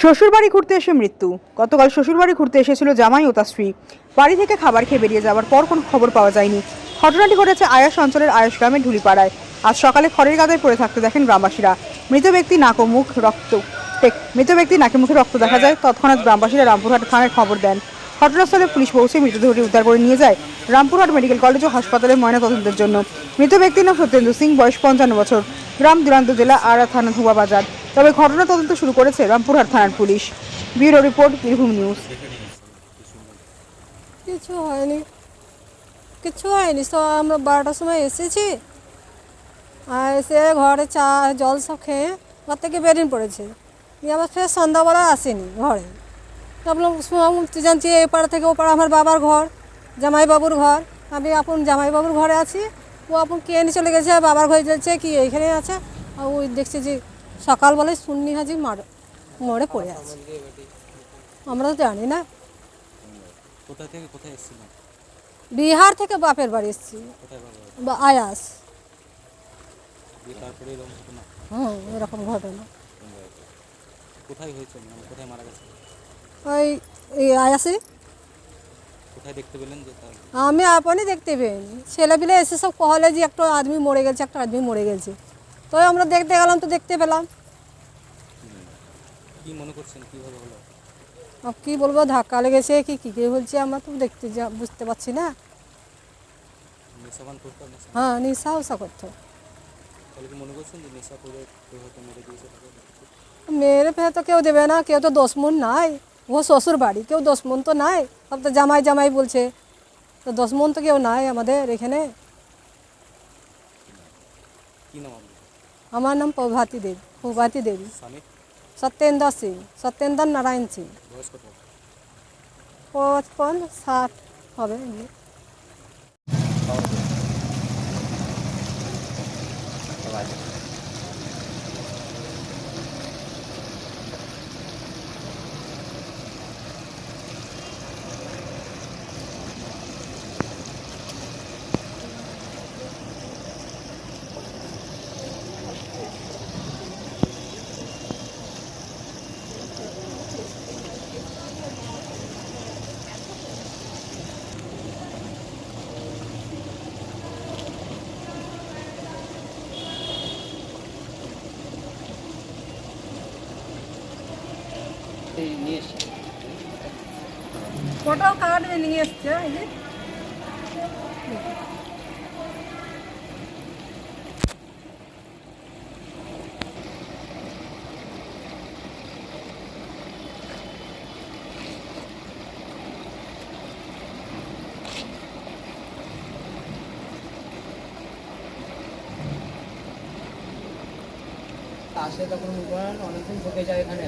শ্বশুরবাড়ি ঘুরতে এসে মৃত্যু। গতকাল শ্বশুরবাড়ি ঘুরতে এসেছিল জামাই ও তার স্ত্রী। বাড়ি থেকে খাবার খেয়ে বেরিয়ে যাওয়ার পর কোনো খবর পাওয়া যায়নি। ঘটনাটি ঘটেছে আয়াস অঞ্চলের আয়াস গ্রামের ঢুলিপাড়ায়। আজ সকালে খড়ের গাদায় পড়ে থাকতে দেখেন গ্রামবাসীরা। মৃত ব্যক্তি নাক মুখ রক্ত মৃত ব্যক্তি নাকে মুখে রক্ত দেখা যায়। তৎক্ষণাৎ গ্রামবাসীরা রামপুরহাট থানায় খবর দেন। ঘটনাস্থলে পুলিশ পৌঁছে মৃতদেহটি উদ্ধার করে নিয়ে যায় রামপুরহাট মেডিকেল কলেজ ও হাসপাতালে ময়নাতদন্তের জন্য। মৃত ব্যক্তির নাম সত্যেন্দ্র সিং, বয়স পঞ্চান্ন বছর। গ্রাম দুরান্ত জেলা আড়া থানা ধোয়া বাজার। তবে ঘটনা তদন্ত শুরু করেছে রামপুরহাট থানার police. Bureau report, Birbhum news. কিছু হয়নি। কিছু হয়নি। তো আমরা বারোটার সময় এসেছি। আর এসে ঘরে চা, জল সব খেয়ে, ঘর থেকে বেরিয়ে পড়েছে। আবার ফের সন্ধ্যাবেলা আসেনি ঘরে। তারপর জানছি এই পাড়া থেকে ও পাড়া আমার বাবার ঘর জামাইবাবুর ঘর। আমি আপন জামাইবাবুর ঘরে আছি। ও আপন কে নিয়ে চলে গেছে বাবার ঘরে যাচ্ছে কি এইখানে আছে? আর ওই দেখছি যে সকালবেলায় শুননি হাজি মার মরে পড়ে আছে। আমরা তো জানি না। কোথা থেকে কোথায় এসেছিলেন বিহার থেকে বাপের বাড়ি এসেছি। বা আয়াস। হুম এরকম ঘটনা। কোথায় হয়েছে মানে কোথায় মারা গেছে? ওই তার? আমি আপনই দেখতে পেইনি ছেলেপিলে এসে সব কহলে যে একটা আদমি মরে গেছে একটা আদমি মরে গেছে। তো আমরা দেখতে গেলাম তো দেখতে পেলাম। কি মনে করছেন? কীভাবে হলো? কি বলব ধাক্কা লেগেছে কি কী কী বলছে আমরা তো দেখতে যা বুঝতে পারছি না। করতে নেশা হ্যাঁ নিশা করতো। তাহলে কি করছেন যে নেশা করে কেউ হয়তো মেরে দিয়েছে তাকে? মেরে ফেলে তো কেউ দেবে না কেউ তো দশ মন নাই। ও শ্বশুর বাড়ি কেউ দশ মন তো নাই। সব তো জামাই জামাই বলছে। তো দশ মন তো কেউ নাই আমাদের এখানে। আমার নাম প্রভাতী দেবী প্রভাতী দেবী। সত্যেন্দ্র সিং সত্যেন্দ্র নারায়ণ সিং। পঁচপন ষাট হবে। এমনি। ফটো কার্ড নিয়ে এসছে আসে তখন অনেকদিন থেকে যায় এখানে।